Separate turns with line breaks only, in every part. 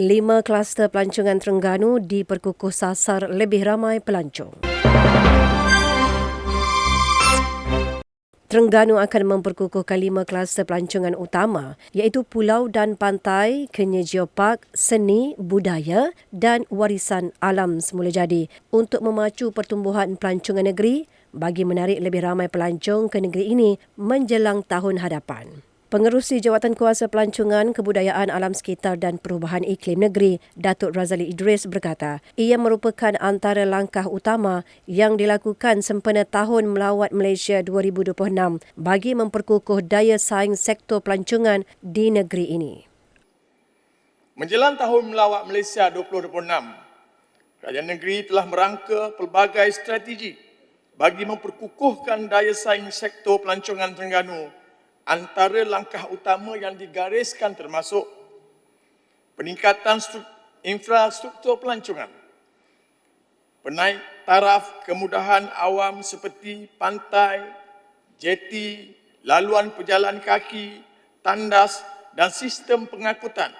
Lima kluster pelancongan Terengganu diperkukuh sasar lebih ramai pelancong. Terengganu akan memperkukuhkan lima kluster pelancongan utama iaitu pulau dan pantai, Kenya Geopark, seni, budaya dan warisan alam semula jadi untuk memacu pertumbuhan pelancongan negeri bagi menarik lebih ramai pelancong ke negeri ini menjelang tahun hadapan. Pengerusi Jawatan Kuasa Pelancongan, Kebudayaan Alam Sekitar dan Perubahan Iklim Negeri, Datuk Razali Idris berkata, ia merupakan antara langkah utama yang dilakukan sempena Tahun Melawat Malaysia 2026 bagi memperkukuh daya saing sektor pelancongan di negeri ini.
Menjelang Tahun Melawat Malaysia 2026, Kerajaan negeri telah merangka pelbagai strategi bagi memperkukuhkan daya saing sektor pelancongan Terengganu antara langkah utama yang digariskan termasuk peningkatan infrastruktur pelancongan, penaik taraf kemudahan awam seperti pantai, jeti, laluan pejalan kaki, tandas dan sistem pengangkutan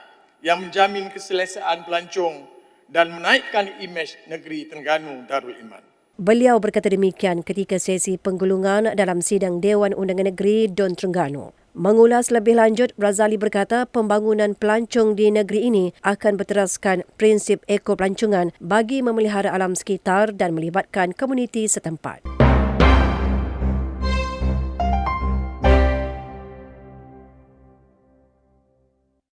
yang menjamin keselesaan pelancong dan menaikkan imej negeri Terengganu Darul Iman.
Beliau berkata demikian ketika sesi penggulungan dalam sidang Dewan Undangan Negeri Don Terengganu. Mengulas lebih lanjut, Razali berkata pembangunan pelancong di negeri ini akan berteraskan prinsip eko pelancongan bagi memelihara alam sekitar dan melibatkan komuniti setempat.